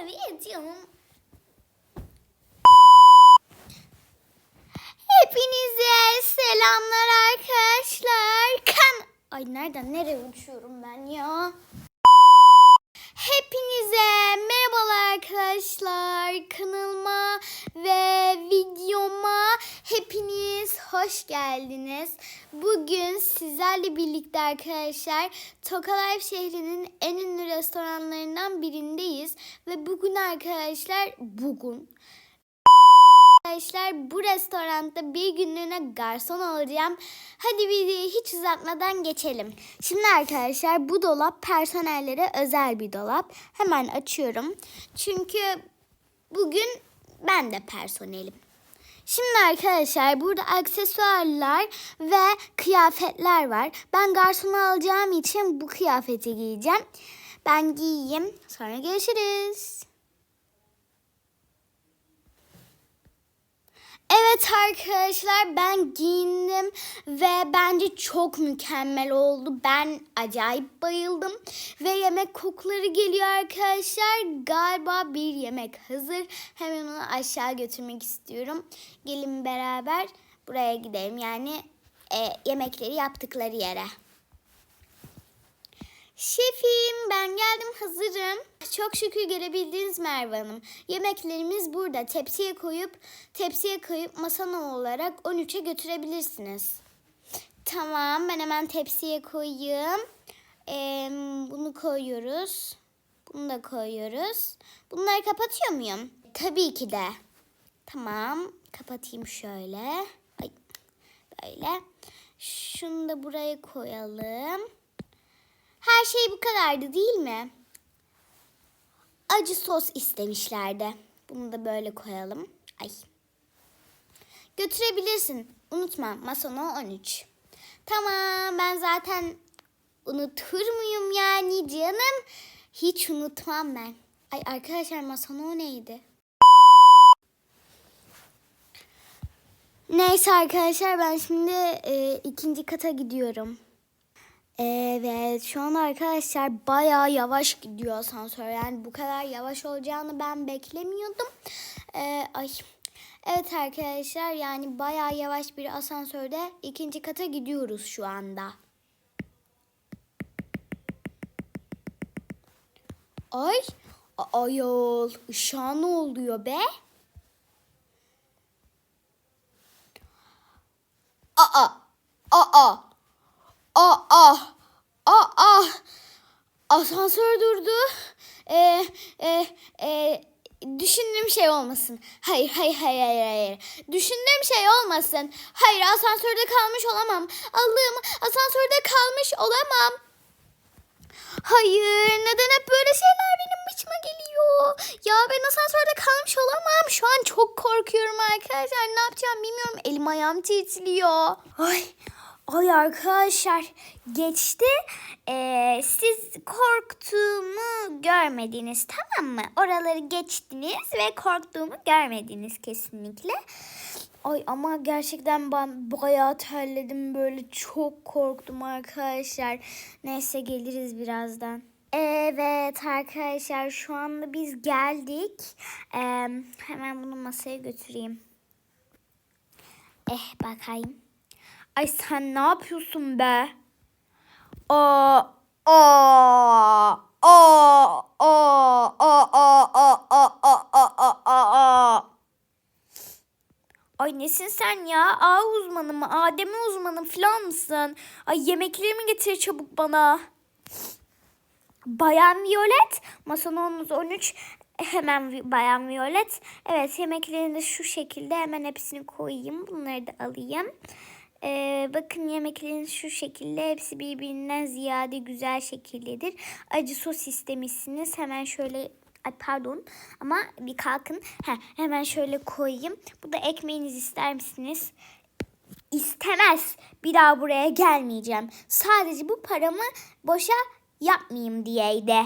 Evet canım. Hepinize selamlar arkadaşlar. Kan... Ay nereden nereye uçuyorum ben ya? Hepinize merhabalar arkadaşlar. Kanalıma ve videoma hepiniz hoş geldiniz. Bugün sizlerle birlikte arkadaşlar Tokalife şehrinin en ünlü restoranlarından birindeyiz. Ve bugün arkadaşlar bugün Arkadaşlar bu restoranda bir günlüğüne garson olacağım. Hadi videoyu hiç uzatmadan geçelim. Şimdi arkadaşlar bu dolap personellere özel bir dolap. Hemen açıyorum. Çünkü bugün ben de personelim. Şimdi arkadaşlar burada aksesuarlar ve kıyafetler var. Ben garson alacağım için bu kıyafeti giyeceğim. Ben giyeyim. Sonra görüşürüz. Evet arkadaşlar ben giyindim ve bence çok mükemmel oldu. Ben acayip bayıldım ve yemek kokuları geliyor arkadaşlar. Galiba bir yemek hazır. Hemen onu aşağı götürmek istiyorum. Gelin beraber buraya gidelim. Yani e, yemekleri yaptıkları yere. Şefim ben geldim hazırım. Çok şükür gelebildiniz Merve Hanım. Yemeklerimiz burada. Tepsiye koyup tepsiye koyup masana olarak 13'e götürebilirsiniz. Tamam ben hemen tepsiye koyayım. Ee, bunu koyuyoruz. Bunu da koyuyoruz. Bunları kapatıyor muyum? Tabii ki de. Tamam kapatayım şöyle. Ay, böyle. Şunu da buraya koyalım. Her şey bu kadardı değil mi? Acı sos istemişlerdi. Bunu da böyle koyalım. Ay. Götürebilirsin. Unutma masona 13. Tamam ben zaten unutur muyum yani canım? Hiç unutmam ben. Ay arkadaşlar masona o neydi? Neyse arkadaşlar ben şimdi e, ikinci kata gidiyorum. Evet şu an arkadaşlar bayağı yavaş gidiyor asansör. Yani bu kadar yavaş olacağını ben beklemiyordum. Ee, ay. Evet arkadaşlar yani bayağı yavaş bir asansörde ikinci kata gidiyoruz şu anda. Ay ayol ışığa ne oluyor be? Aa Aa, aa, aa, asansör durdu. Ee, e, e, düşündüğüm şey olmasın. Hayır, hayır, hayır, hayır, hayır. Düşündüğüm şey olmasın. Hayır, asansörde kalmış olamam. Allah'ım, asansörde kalmış olamam. Hayır, neden hep böyle şeyler benim başıma geliyor? Ya ben asansörde kalmış olamam. Şu an çok korkuyorum arkadaşlar. Ne yapacağım bilmiyorum. Elim ayağım titriyor. Ay, Ay arkadaşlar geçti. Ee, siz korktuğumu görmediniz tamam mı? Oraları geçtiniz ve korktuğumu görmediniz kesinlikle. Ay ama gerçekten ben bayağı terledim böyle çok korktum arkadaşlar. Neyse geliriz birazdan. Evet arkadaşlar şu anda biz geldik. Ee, hemen bunu masaya götüreyim. Eh bakayım. Ay sen ne yapıyorsun be? Aa, aa, aa, aa, aa, aa, aa, aa, aa, aa. Ay nesin sen ya? A uzmanı mı? Adem'i uzmanı falan mısın? Ay yemeklerimi getir çabuk bana. Bayan Violet. Masanın 13. Hemen Bayan Violet. Evet yemeklerini şu şekilde hemen hepsini koyayım. Bunları da alayım. Ee, bakın yemeklerin şu şekilde hepsi birbirinden ziyade güzel şekildedir. Acı sos istemişsiniz. Hemen şöyle ay pardon ama bir kalkın. Heh, hemen şöyle koyayım. Bu da ekmeğiniz ister misiniz? İstemez. Bir daha buraya gelmeyeceğim. Sadece bu paramı boşa yapmayayım diyeydi.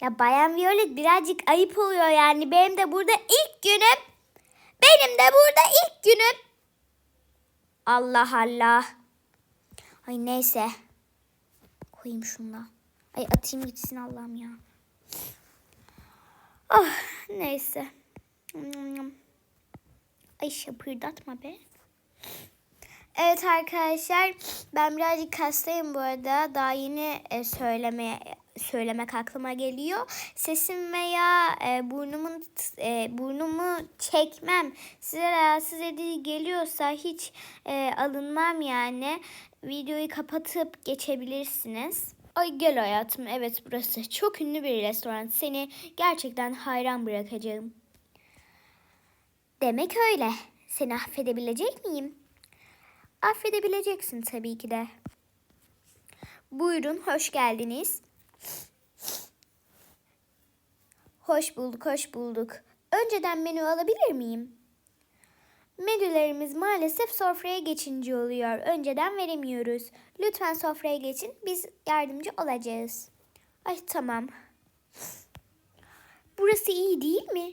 Ya Bayan Violet birazcık ayıp oluyor yani. Benim de burada ilk günüm. Benim de burada ilk günüm. Allah Allah. Ay neyse. Koyayım şunu da. Ay atayım gitsin Allah'ım ya. Oh neyse. Ay şapırdatma be. Evet arkadaşlar ben birazcık hastayım bu arada. Daha yeni e, söylemeye söylemek aklıma geliyor. Sesim veya e, burnumun e, burnumu çekmem size rahatsız edici geliyorsa hiç e, alınmam yani. Videoyu kapatıp geçebilirsiniz. Ay gel hayatım evet burası çok ünlü bir restoran. Seni gerçekten hayran bırakacağım. Demek öyle. Seni affedebilecek miyim? Affedebileceksin tabii ki de. Buyurun, hoş geldiniz. Hoş bulduk, hoş bulduk. Önceden menü alabilir miyim? Menülerimiz maalesef sofraya geçince oluyor. Önceden veremiyoruz. Lütfen sofraya geçin. Biz yardımcı olacağız. Ay tamam. Burası iyi değil mi?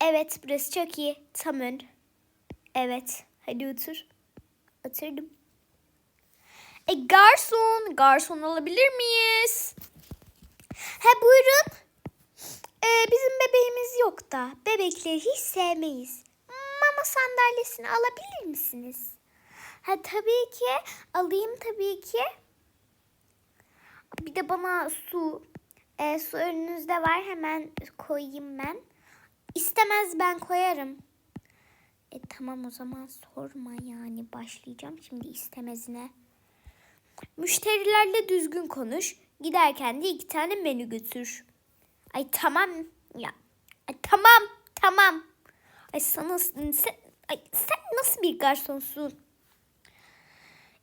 Evet, burası çok iyi. Tam ön. Evet, hadi otur. Oturdum. E garson, garson alabilir miyiz? He buyurun. Ee, bizim bebeğimiz yok da bebekleri hiç sevmeyiz. Mama sandalyesini alabilir misiniz? Ha tabii ki alayım tabii ki. Bir de bana su. Ee, su önünüzde var hemen koyayım ben. İstemez ben koyarım. E tamam o zaman sorma yani başlayacağım şimdi istemezine. Müşterilerle düzgün konuş. Giderken de iki tane menü götür. Ay tamam ya. Ay tamam tamam. Ay sana sen, ay, sen nasıl bir garsonsun?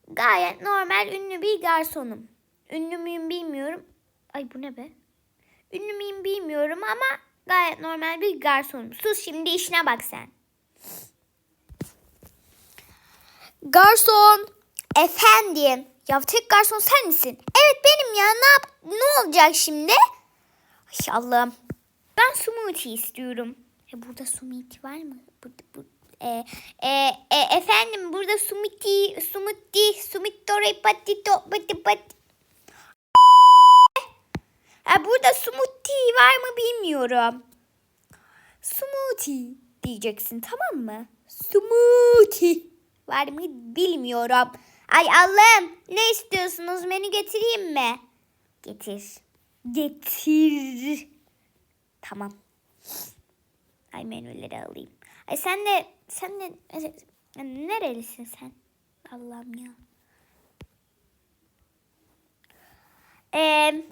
Gayet normal ünlü bir garsonum. Ünlü müyüm bilmiyorum. Ay bu ne be? Ünlü müyüm bilmiyorum ama gayet normal bir garsonum. Sus şimdi işine bak sen. Garson. Efendim. Ya tek garson sen misin? Evet benim ya. Ne yap? Ne olacak şimdi? Ay Allah'ım. Ben smoothie istiyorum. E burada smoothie var mı? Burada, bu, e, e, e, efendim burada smoothie, smoothie, smoothie, patito, pati, pati. E, burada smoothie var mı bilmiyorum. Smoothie diyeceksin tamam mı? Smoothie var mı bilmiyorum. Ay Allah'ım ne istiyorsunuz menü getireyim mi? Getir. Getir. Tamam. Ay menüleri alayım. Ay sen de sen de nerelisin sen? Allah'ım ya. Ee,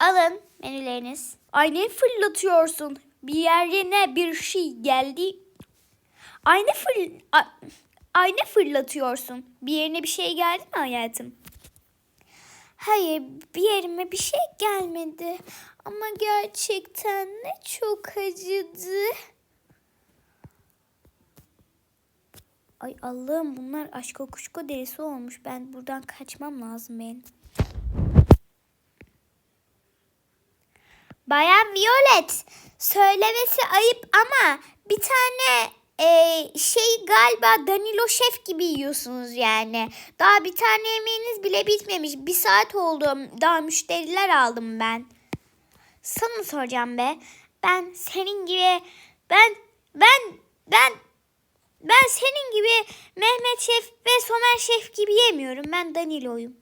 alın menüleriniz. Ay ne fırlatıyorsun? Bir yerine bir şey geldi. Ay ne fır... Ay ne fırlatıyorsun? Bir yerine bir şey geldi mi hayatım? Hayır bir yerime bir şey gelmedi. Ama gerçekten ne çok acıdı. Ay Allah'ım bunlar aşk kuşku derisi olmuş. Ben buradan kaçmam lazım benim. Bayan Violet söylemesi ayıp ama bir tane e, şey galiba Danilo Şef gibi yiyorsunuz yani. Daha bir tane yemeğiniz bile bitmemiş. Bir saat oldu. Daha müşteriler aldım ben. Sana soracağım be. Ben senin gibi ben ben ben ben senin gibi Mehmet Şef ve Somer Şef gibi yemiyorum. Ben Danilo'yum.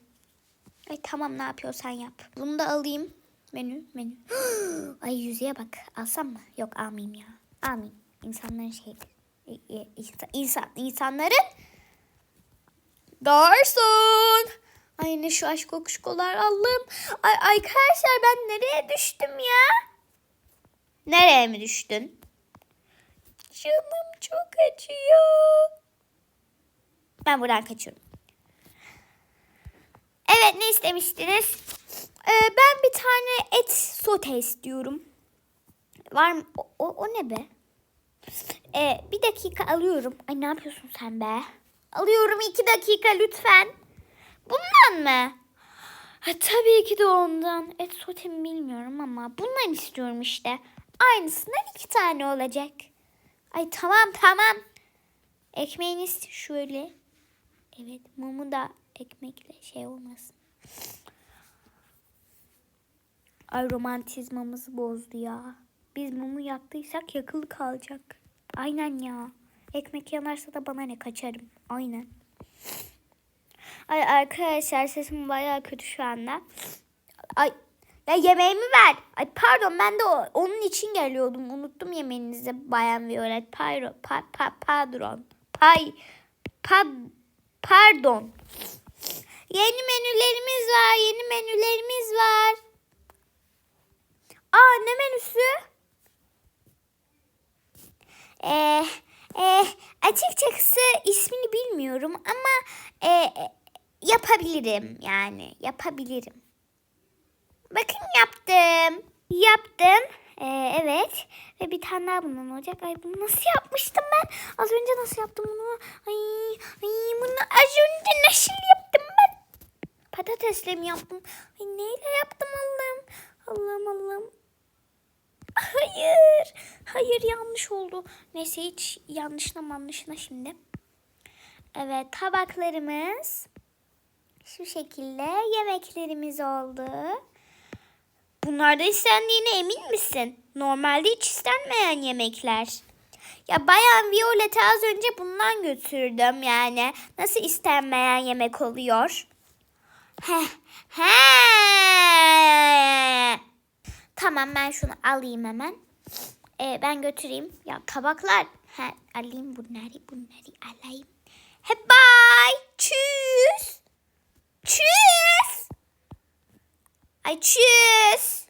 Ay tamam ne yapıyorsan yap. Bunu da alayım. Menü menü. Ay yüzeye bak. Alsam mı? Yok almayayım ya. Almayayım. İnsanların şeydir. İnsan, insan, insanların garson. Ay ne şu aşk kokuşkolar Allah'ım. Ay arkadaşlar ben nereye düştüm ya? Nereye mi düştün? Canım çok acıyor. Ben buradan kaçıyorum. Evet ne istemiştiniz? Ee, ben bir tane et sote istiyorum. Var mı? O, o, o ne be? Ee, bir dakika alıyorum. Ay ne yapıyorsun sen be? Alıyorum iki dakika lütfen. Bundan mı? Ha, tabii ki de ondan. Et sotemi bilmiyorum ama bundan istiyorum işte. Aynısından iki tane olacak. Ay tamam tamam. Ekmeğiniz şöyle. Evet mumu da ekmekle şey olmasın. Ay romantizmamızı bozdu ya. Biz mumu yaktıysak yakılı kalacak. Aynen ya. Ekmek yanarsa da bana ne kaçarım. Aynen. Ay arkadaşlar sesim bayağı kötü şu anda. Ay ya yemeğimi ver. Ay pardon ben de onun için geliyordum. Unuttum yemeğinizi Bayan Violet. Pardon. Pa, pa, pardon. Pay. Pa, pardon. Yeni menülerimiz var. Yeni menülerimiz var. Aa ne menüsü? Ee, e, açıkçası ismini bilmiyorum ama e, e, yapabilirim yani yapabilirim. Bakın yaptım. Yaptım. Ee, evet. Ve bir tane daha bundan olacak. Ay bunu nasıl yapmıştım ben? Az önce nasıl yaptım bunu? Ay, ay bunu az önce nasıl yaptım ben? Patatesle mi yaptım? Ay neyle yaptım Allah'ım? Allah'ım Allah'ım. Hayır. Hayır yanlış oldu. Neyse hiç yanlışına manlışına şimdi. Evet tabaklarımız şu şekilde yemeklerimiz oldu. Bunlarda istendiğine emin misin? Normalde hiç istenmeyen yemekler. Ya bayan Violet'e az önce bundan götürdüm yani. Nasıl istenmeyen yemek oluyor? He, he. Tamam ben şunu alayım hemen. Ee, ben götüreyim. Ya tabaklar. He, alayım bunları bunları alayım. He bye. Tschüss. Tschüss. Ay tschüss.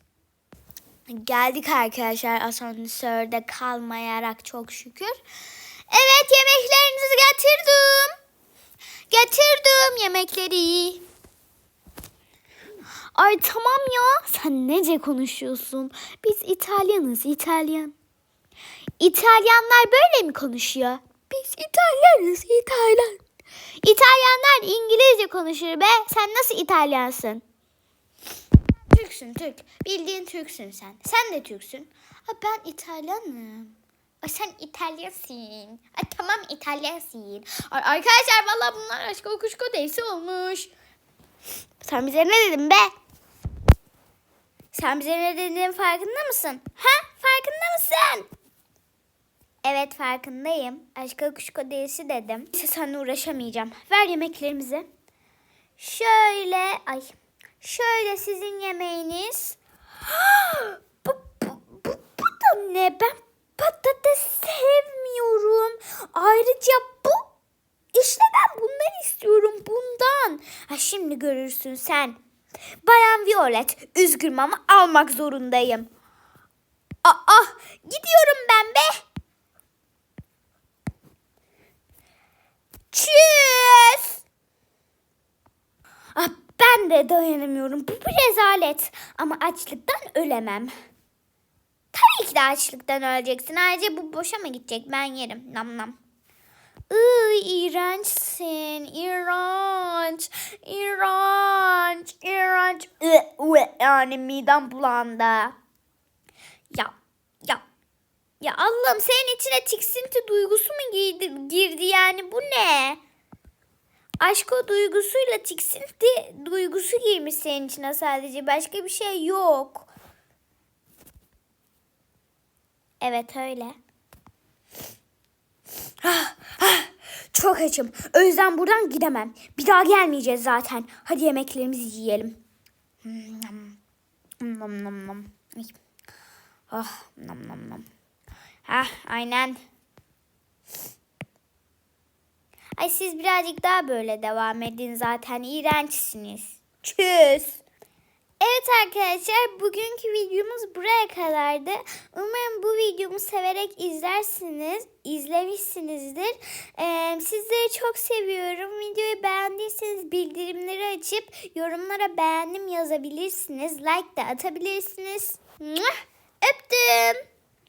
Geldik arkadaşlar asansörde kalmayarak çok şükür. Evet yemeklerinizi getirdim. Getirdim yemekleri. Ay tamam ya. Sen nece konuşuyorsun? Biz İtalyanız, İtalyan. İtalyanlar böyle mi konuşuyor? Biz İtalyanız, İtalyan. İtalyanlar İngilizce konuşur be. Sen nasıl İtalyansın? Türksün Türk. Bildiğin Türksün sen. Sen de Türksün. Ha, ben İtalyanım. Ay sen İtalyansın. Ay tamam İtalyansın. Ay, arkadaşlar valla bunlar aşk okuşko değilse olmuş. Sen bize ne dedin be? Sen bize ne dediğinin farkında mısın? Ha? Farkında mısın? Evet farkındayım. Aşka kuşko değilsi dedim. Neyse seninle uğraşamayacağım. Ver yemeklerimizi. Şöyle ay. Şöyle sizin yemeğiniz. bu, bu, bu, bu da ne? Ben patates sevmiyorum. Ayrıca bu işte ben bundan istiyorum bundan. Ha şimdi görürsün sen. Violet üzgünüm ama almak zorundayım. Aa gidiyorum ben be. Tschüss. Ah, ben de dayanamıyorum. Bu bir rezalet. Ama açlıktan ölemem. Tabii ki de açlıktan öleceksin. Ayrıca bu boşa mı gidecek? Ben yerim. Nam nam. Iy, iğrençsin. İğrenç. İğrenç. İğrenç. Yani midem bulandı. Ya. Ya. Ya Allah'ım senin içine tiksinti duygusu mu girdi, girdi yani bu ne? Aşk o duygusuyla tiksinti duygusu girmiş senin içine sadece. Başka bir şey yok. Evet öyle. Ah, ah, çok açım. O yüzden buradan gidemem. Bir daha gelmeyeceğiz zaten. Hadi yemeklerimizi yiyelim. Nom nom. Ay. Ah nom nom nom. Ah aynen. Ay siz birazcık daha böyle devam edin zaten. İğrençsiniz. Çüz. Evet arkadaşlar bugünkü videomuz buraya kadardı. Umarım bu videomu severek izlersiniz. izlemişsinizdir. Ee, sizleri çok seviyorum. Videoyu beğendiyseniz bildirimleri açıp yorumlara beğendim yazabilirsiniz. Like de atabilirsiniz. Öptüm.